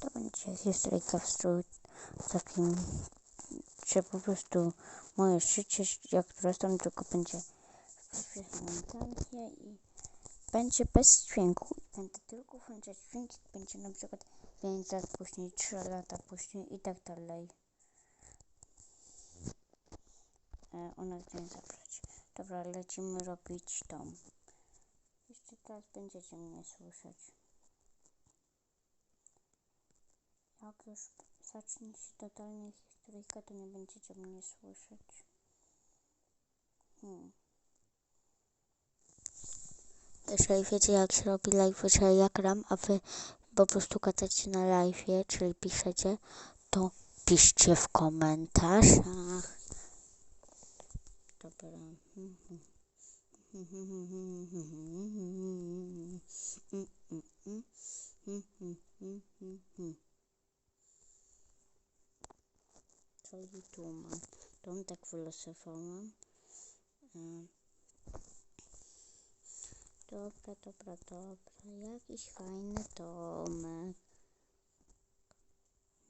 To będzie historyjka w stylu takim, że po prostu moje życie, jak dorostam, tylko będzie pamiętanie i będzie bez dźwięku. Będę tylko włączać dźwięki, będzie na przykład 5 lat później, 3 lata później i tak dalej. E, ona chce zabrać. Dobra, lecimy robić dom. Jeszcze teraz będziecie mnie słyszeć. Jak już zacznie się totalnie historyjka, to nie będziecie mnie słyszeć. Hmm. Jeżeli wiecie jak się robi live, czyli jak gram, a wy po prostu gadacie na live, czyli piszecie, to piszcie w komentarzach. Dobra. Czyli tu mam. Tą tak wylosowałam. E, Dobra, dobra, dobra. Jakiś fajny domek.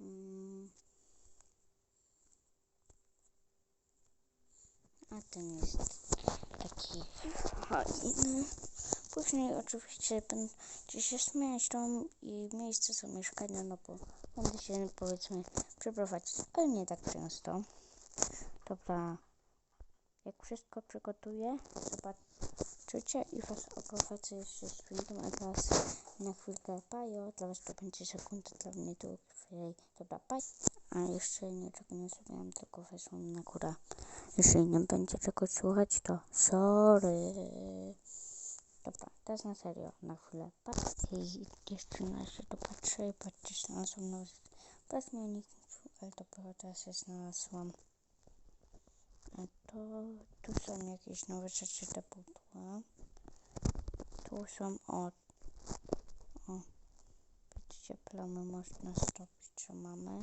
Mm. A ten jest taki fajny. Później oczywiście będzie się zmieniać dom i miejsce zamieszkania, no bo będę się powiedzmy przeprowadzić, ale nie tak często. Dobra, jak wszystko przygotuję, zobaczycie i was oprowadzę jeszcze z dźwiękiem, a teraz na chwilkę pajo, dla was to będzie sekunda, dla mnie to chwilę. Dobra, pajo. A jeszcze niczego nie zrobiłam, tylko weszłam na górę. Jeżeli nie będzie czego słuchać, to sorry. Dobra, teraz na serio, na chwilę. Patrzcie i jeszcze to patrzę i patrzcie, znalazłam nowy. Bez mnie nikt ale dopiero teraz się znalazłam. A to, tu są jakieś nowe rzeczy do pudła. Tu są o, o, widzicie, plamy można zrobić, co mamy.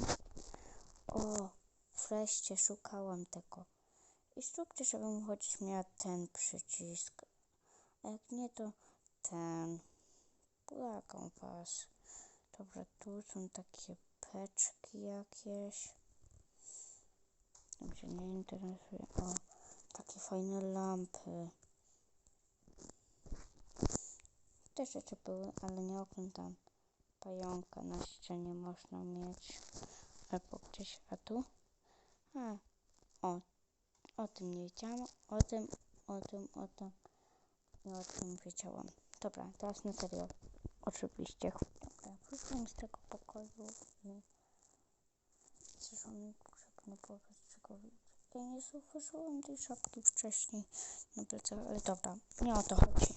O, wreszcie szukałam tego. I zróbcie, żebym choć miała ten przycisk. Jak nie, to ten. Błagam was. Dobra, tu są takie peczki jakieś. Tam się nie interesuje. O, takie fajne lampy. Te rzeczy były, ale nie oglądam. Pająka na ścianie można mieć. Albo gdzieś, a tu? A, o, o tym nie wiedziałam. O tym, o tym, o tym. I o tym wiedziałam. Dobra, teraz na serio. Oczywiście. Dobra, wyszłam z tego pokoju zeszłam mi żeby pokazać czego. Ja nie zauważyłam tej szapki wcześniej na plecach, ale dobra, nie o to chodzi.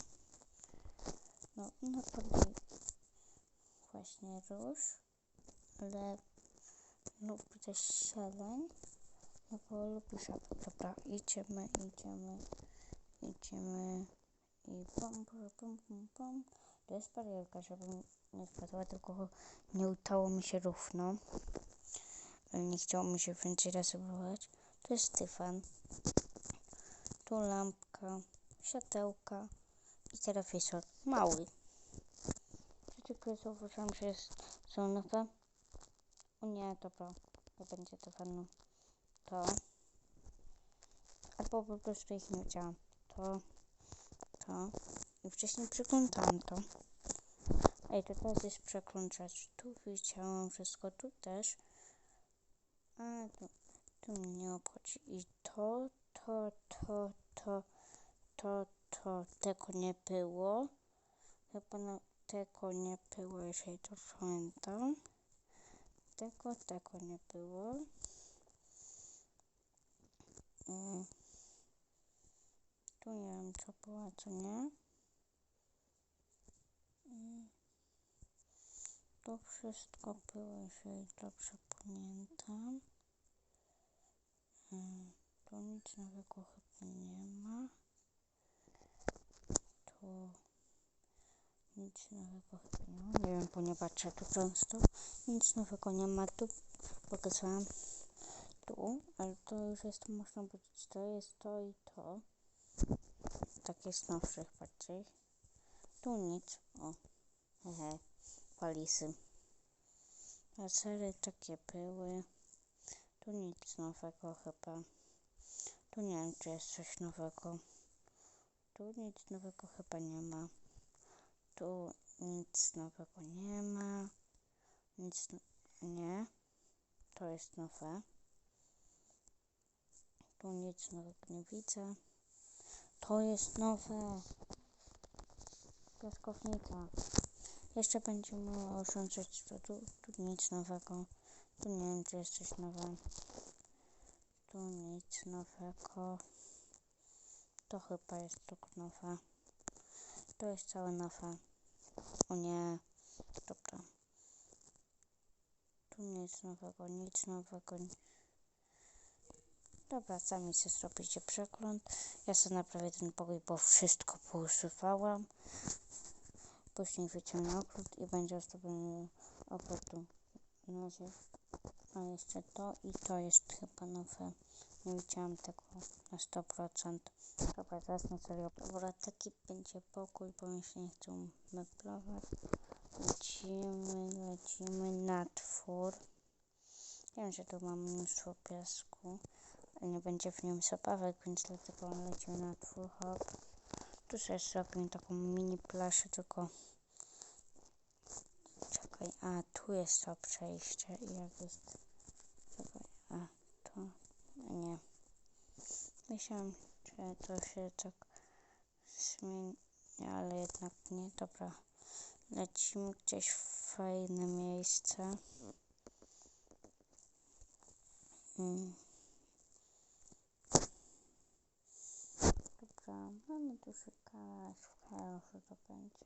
No, naprawdę właśnie róż, ale lubi też sieleń, no bo lubi. Dobra, idziemy, idziemy, idziemy i pom, pom, pom, pom. To jest barierka, żeby nie spadła, tylko nie udało mi się równo. Nie chciało mi się więcej razy. To jest Stefan. Tu lampka, światełka i telewizor. Mały. Tylko zauważyłam, że jest, są nowe. O nie, dobra. Nie będzie to fajne. To. Albo po prostu ich nie widziałam. To. To. I wcześniej przeglądałam to. Ej, to teraz jest przeklączacz. Tu widziałam wszystko, tu też. A, tu, tu mnie nie obchodzi. I to, to, to, to, to, to, tego nie było. Chyba na, tego nie było, jeżeli to pamiętam. Tego, tego nie było. Mm. Co nie. Mm. To wszystko było, jeżeli dobrze pamiętam. Mm. Tu nic nowego chyba nie ma. Tu nic nowego chyba nie ma. Nie wiem, bo nie patrzę tu często. Nic nowego nie ma. Tu pokazałam tu, ale to już jest, można powiedzieć, to jest to i to. Takie z nowszych bardziej. Tu nic. O, hehe, palisy. Lasery takie były. Tu nic nowego chyba. Tu nie wiem, czy jest coś nowego. Tu nic nowego chyba nie ma. Tu nic nowego nie ma. Nic nie. To jest nowe. Tu nic nowego nie widzę. To jest nowe. Piaskownica. Jeszcze będziemy urządzać to tu, tu nic nowego. Tu nie wiem, czy jest coś nowego. Tu nic nowego. To chyba jest tylko nowe. To jest całe nowe. O nie. Dobra. Tu nic nowego, nic nowego. Dobra, sami sobie zrobicie przegląd. Ja sobie naprawię ten pokój, bo wszystko pousuwałam. Później wyciągnę ogród i będzie ustawiony ogród tu. Na razie. A jeszcze to i to jest chyba nowe. Nie widziałam tego na 100%. Dobra, teraz na serio. Dobra, taki będzie pokój, bo mi się nie chcą meblować. Lecimy, lecimy na twór. Wiem, że tu mam mnóstwo piasku, nie będzie w nim zabawek, więc dlatego lecimy na twór, hop. Tu sobie zrobimy taką mini plażę, tylko... Czekaj, a tu jest to przejście i jak jest... Czekaj, a a nie. Myślałam, że to się tak zmieni, ale jednak nie. Dobra, lecimy gdzieś w fajne miejsce. Mm. Dobra, mamy duży w kalaszu to będzie.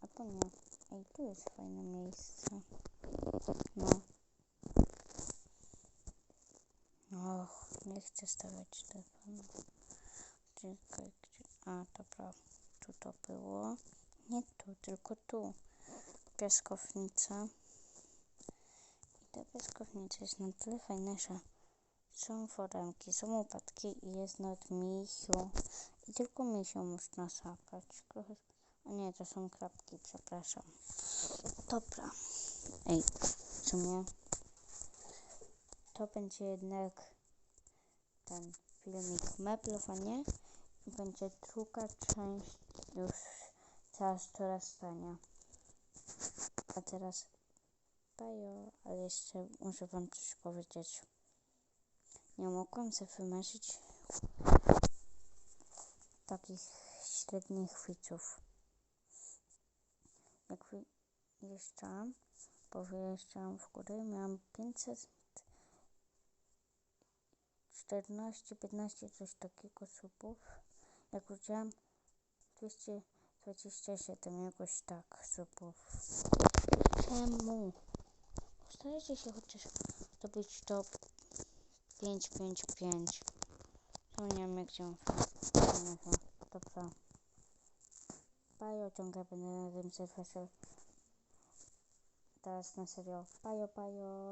A to nie. Ej, tu jest fajne miejsce. No. Och, nie chcę stawiać telefonu. Czekaj, gdzie... A, dobra. Tu to było. Nie tu, tylko tu. Piaskownica. I ta piaskownica jest na tyle fajna, że są foremki, są upadki i jest nawet misiu. I tylko misiu można sapać. A nie, to są krapki, przepraszam. Dobra. Ej, w sumie to będzie jednak ten filmik meblowanie i będzie druga część już teraz dorastania. A teraz bajo, ale jeszcze muszę wam coś powiedzieć. Nie mogłam sobie wymarzyć takich średnich widzów. Jak wyjeżdżałam, bo wyjeżdżałam w górę, miałam 500 14, 15, coś takiego subów. Jak wróciłam 227, jakoś tak subów. Czemu? Postarajcie się chociaż zrobić to 555. To nie wiem jak się Dobra. Bajo, ciągle będę na tym serwerze. Teraz na serio. Bajo, bajo.